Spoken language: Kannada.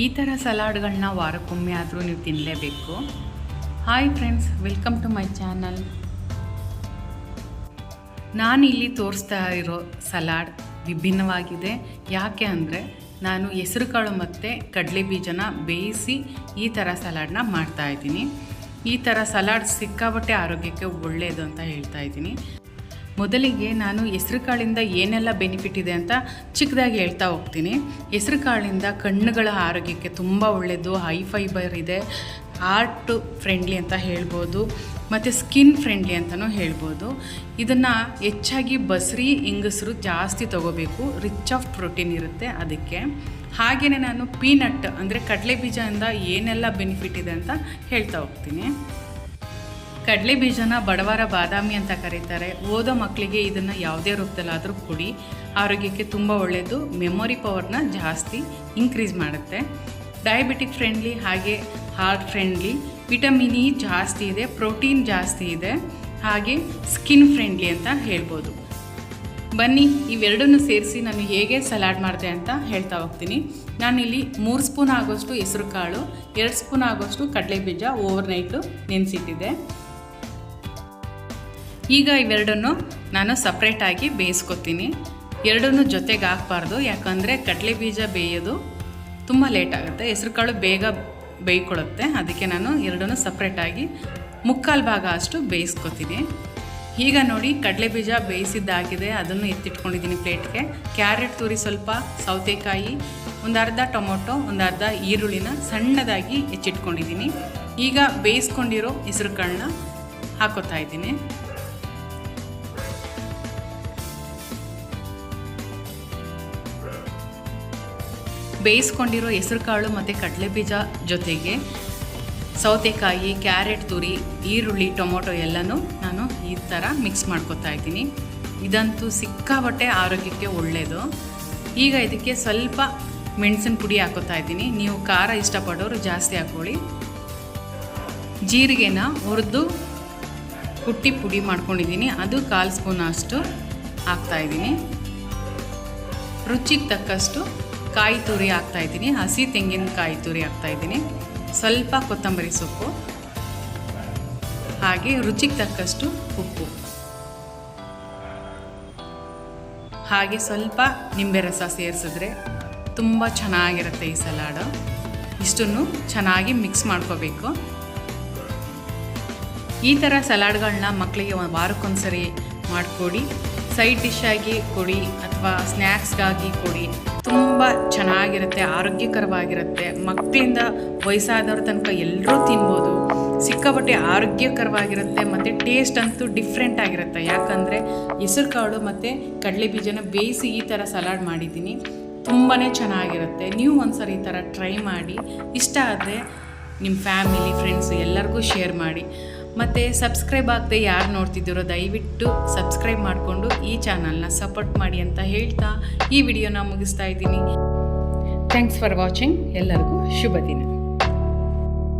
ಈ ಥರ ಸಲಾಡ್ಗಳನ್ನ ವಾರಕ್ಕೊಮ್ಮೆ ಆದರೂ ನೀವು ತಿನ್ನಲೇಬೇಕು hi friends welcome to my channel ನಾನು ಇಲ್ಲಿ ತೋರಿಸ್ತಾ ಇರೋ ಸಲಾಡ್ ವಿಭಿನ್ನವಾಗಿದೆ. ಯಾಕೆ ಅಂದರೆ ನಾನು ಹೆಸರುಕಾಳು ಮತ್ತು ಕಡಲೆ ಬೀಜನ ಬೇಯಿಸಿ ಈ ಥರ ಸಲಾಡ್ನ ಮಾಡ್ತಾ ಇದ್ದೀನಿ. ಈ ಥರ ಸಲಾಡ್ ಸಿಕ್ಕಾಬಟ್ಟೆ ಆರೋಗ್ಯಕ್ಕೆ ಒಳ್ಳೆಯದು ಅಂತ ಹೇಳ್ತಾ ಇದ್ದೀನಿ. ಮೊದಲಿಗೆ ನಾನು ಹೆಸ್ರು ಕಾಳಿಂದ ಏನೆಲ್ಲ ಬೆನಿಫಿಟ್ ಇದೆ ಅಂತ ಚಿಕ್ಕದಾಗಿ ಹೇಳ್ತಾ ಹೋಗ್ತೀನಿ. ಹೆಸ್ರು ಕಾಳಿಂದ ಕಣ್ಣುಗಳ ಆರೋಗ್ಯಕ್ಕೆ ತುಂಬ ಒಳ್ಳೆಯದು ಹೈ ಫೈಬರ್ ಇದೆ ಹಾರ್ಟ್ ಫ್ರೆಂಡ್ಲಿ ಅಂತ ಹೇಳ್ಬೋದು, ಮತ್ತು ಸ್ಕಿನ್ ಫ್ರೆಂಡ್ಲಿ ಅಂತಲೂ ಹೇಳ್ಬೋದು. ಇದನ್ನು ಹೆಚ್ಚಾಗಿ ಬಸ್ರಿ ಹೆಂಗಸರು ಜಾಸ್ತಿ ತೊಗೋಬೇಕು ರಿಚ್ ಆಫ್ ಪ್ರೋಟೀನ್ ಇರುತ್ತೆ ಅದಕ್ಕೆ. ಹಾಗೆಯೇ ನಾನು ಪೀನಟ್ ಅಂದರೆ ಕಡಲೆ ಬೀಜದಿಂದ ಏನೆಲ್ಲ ಬೆನಿಫಿಟ್ ಇದೆ ಅಂತ ಹೇಳ್ತಾ ಹೋಗ್ತೀನಿ. ಕಡಲೆ ಬೀಜನ ಬಡವರ ಬಾದಾಮಿ ಅಂತ ಕರೀತಾರೆ. ಓದೋ ಮಕ್ಕಳಿಗೆ ಇದನ್ನು ಯಾವುದೇ ರೂಪದಲ್ಲಾದರೂ ಕೊಡಿ. ಆರೋಗ್ಯಕ್ಕೆ ತುಂಬ ಒಳ್ಳೆಯದು ಮೆಮೊರಿ ಪವರ್ನ ಜಾಸ್ತಿ ಇನ್ಕ್ರೀಸ್ ಮಾಡುತ್ತೆ. ಡಯಾಬಿಟಿಕ್ ಫ್ರೆಂಡ್ಲಿ ಹಾಗೆ ಹಾರ್ಟ್ ಫ್ರೆಂಡ್ಲಿ ವಿಟಮಿನ್ ಇ ಜಾಸ್ತಿ ಇದೆ ಪ್ರೋಟೀನ್ ಜಾಸ್ತಿ ಇದೆ. ಹಾಗೆ ಸ್ಕಿನ್ ಫ್ರೆಂಡ್ಲಿ ಅಂತ ಹೇಳ್ಬೋದು. ಬನ್ನಿ, ಇವೆರಡನ್ನು ಸೇರಿಸಿ ನಾನು ಹೇಗೆ ಸಲಾಡ್ ಮಾಡಿದೆ ಅಂತ ಹೇಳ್ತಾ ಹೋಗ್ತೀನಿ. ನಾನಿಲ್ಲಿ ಮೂರು ಸ್ಪೂನ್ ಆಗೋಷ್ಟು ಹೆಸರು ಕಾಳು ಎರಡು ಸ್ಪೂನ್ ಆಗೋಷ್ಟು ಕಡಲೆ ಬೀಜ ಓವರ್ನೈಟು ನೆನೆಸಿಟ್ಟಿದ್ದೆ. ಈಗ ಇವೆರಡನ್ನು ನಾನು ಸಪ್ರೇಟಾಗಿ ಬೇಯಿಸ್ಕೊತೀನಿ. ಎರಡನ್ನೂ ಜೊತೆಗೆ ಹಾಕ್ಬಾರ್ದು. ಯಾಕಂದರೆ ಕಡಲೆ ಬೀಜ ಬೇಯೋದು ತುಂಬ ಲೇಟ್ ಆಗುತ್ತೆ. ಹೆಸರುಕಾಳು ಬೇಗ ಬೇಯ್ಕೊಳ್ಳುತ್ತೆ. ಅದಕ್ಕೆ ನಾನು ಎರಡನ್ನೂ ಸಪ್ರೇಟಾಗಿ ಮುಕ್ಕಾಲು ಭಾಗ ಅಷ್ಟು ಬೇಯಿಸ್ಕೊತೀನಿ. ಈಗ ನೋಡಿ, ಕಡಲೆ ಬೀಜ ಬೇಯಿಸಿದ್ದಾಗಿದೆ. ಅದನ್ನು ಎತ್ತಿಟ್ಕೊಂಡಿದ್ದೀನಿ ಪ್ಲೇಟ್ಗೆ. ಕ್ಯಾರೆಟ್ ತುರಿ ಸ್ವಲ್ಪ, ಸೌತೆಕಾಯಿ, ಒಂದು ಅರ್ಧ ಟೊಮೊಟೊ, ಒಂದು ಅರ್ಧ ಈರುಳ್ಳಿನ ಸಣ್ಣದಾಗಿ ಹೆಚ್ಚಿಟ್ಕೊಂಡಿದ್ದೀನಿ. ಈಗ ಬೇಯಿಸ್ಕೊಂಡಿರೋ ಹೆಸ್ರು ಕಾಳನ್ನ ಹಾಕೋತಾ ಇದ್ದೀನಿ. ಬೇಯಿಸ್ಕೊಂಡಿರೋ ಹೆಸರುಕಾಳು ಮತ್ತು ಕಡಲೆಬೀಜ ಜೊತೆಗೆ ಸೌತೆಕಾಯಿ, ಕ್ಯಾರೆಟ್, ತುರಿ, ಈರುಳ್ಳಿ, ಟೊಮೊಟೊ ಎಲ್ಲನೂ ನಾನು ಈ ಥರ ಮಿಕ್ಸ್ ಮಾಡ್ಕೊತಾ ಇದ್ದೀನಿ. ಇದಂತೂ ಸಿಕ್ಕಾಬಟ್ಟೆ ಆರೋಗ್ಯಕ್ಕೆ ಒಳ್ಳೆಯದು ಈಗ ಇದಕ್ಕೆ ಸ್ವಲ್ಪ ಮೆಣಸಿನ ಪುಡಿ ಹಾಕೋತಾ ಇದ್ದೀನಿ. ನೀವು ಖಾರ ಇಷ್ಟಪಡೋರು ಜಾಸ್ತಿ ಹಾಕ್ಕೊಳ್ಳಿ ಜೀರಿಗೆನ ಹುರಿದು ಕುಟ್ಟಿ ಪುಡಿ ಮಾಡ್ಕೊಂಡಿದ್ದೀನಿ. ಅದು ಕಾಲು ಸ್ಪೂನ್ ಅಷ್ಟು ಹಾಕ್ತಾಯಿದ್ದೀನಿ ರುಚಿಗೆ ತಕ್ಕಷ್ಟು ಕಾಯಿ ತುರಿ ಹಾಕ್ತಾಯಿದ್ದೀನಿ ಹಸಿ ತೆಂಗಿನಕಾಯಿ ತುರಿ ಹಾಕ್ತಾಯಿದ್ದೀನಿ ಸ್ವಲ್ಪ ಕೊತ್ತಂಬರಿ ಸೊಪ್ಪು. ಹಾಗೆ ರುಚಿಗೆ ತಕ್ಕಷ್ಟು ಉಪ್ಪು. ಹಾಗೆ ಸ್ವಲ್ಪ ನಿಂಬೆ ರಸ ಸೇರಿಸಿದ್ರೆ ತುಂಬ ಚೆನ್ನಾಗಿರುತ್ತೆ ಈ ಸಲಾಡು. ಇಷ್ಟನ್ನು ಚೆನ್ನಾಗಿ ಮಿಕ್ಸ್ ಮಾಡ್ಕೋಬೇಕು. ಈ ಥರ ಸಲಾಡ್ಗಳನ್ನ ಮಕ್ಕಳಿಗೆ ವಾರಕ್ಕೊಂದ್ಸರಿ ಮಾಡಿಕೊಡಿ. ಸೈಡ್ ಡಿಶ್ ಆಗಿ ಕೊಡಿ ಅಥವಾ ಸ್ನ್ಯಾಕ್ಸ್ಗಾಗಿ ಕೊಡಿ. ತುಂಬ ಚೆನ್ನಾಗಿರುತ್ತೆ, ಆರೋಗ್ಯಕರವಾಗಿರುತ್ತೆ. ಮಕ್ಕಳಿಂದ ವಯಸ್ಸಾದವ್ರ ತನಕ ಎಲ್ಲರೂ ತಿನ್ಬೋದು. ಸಿಕ್ಕಾಪಟ್ಟೆ ಆರೋಗ್ಯಕರವಾಗಿರುತ್ತೆ, ಮತ್ತು ಟೇಸ್ಟ್ ಅಂತೂ ಡಿಫ್ರೆಂಟ್ ಆಗಿರುತ್ತೆ. ಯಾಕಂದರೆ ಹೆಸರು ಕಾಳು ಮತ್ತು ಕಡಲೆ ಬೀಜನ ಬೇಯಿಸಿ ಈ ಥರ ಸಲಾಡ್ ಮಾಡಿದ್ದೀನಿ. ತುಂಬಾ ಚೆನ್ನಾಗಿರುತ್ತೆ. ನೀವು ಒಂದ್ಸರಿ ಈ ಥರ ಟ್ರೈ ಮಾಡಿ. ಇಷ್ಟ ಆದರೆ ನಿಮ್ಮ ಫ್ಯಾಮಿಲಿ ಫ್ರೆಂಡ್ಸ್ ಎಲ್ಲರಿಗೂ ಶೇರ್ ಮಾಡಿ. ಮತ್ತು ಸಬ್ಸ್ಕ್ರೈಬ್ ಆಗದೆ ಯಾರು ನೋಡ್ತಿದ್ದೀರೋ ದಯವಿಟ್ಟು ಸಬ್ಸ್ಕ್ರೈಬ್ ಮಾಡಿಕೊಂಡು ಈ ಚಾನಲ್ನ ಸಪೋರ್ಟ್ ಮಾಡಿ ಅಂತ ಹೇಳ್ತಾ ಈ ವಿಡಿಯೋನ ಮುಗಿಸ್ತಾ ಇದ್ದೀನಿ. ಥ್ಯಾಂಕ್ಸ್ ಫಾರ್ ವಾಚಿಂಗ್ ಎಲ್ಲರಿಗೂ ಶುಭ ದಿನ.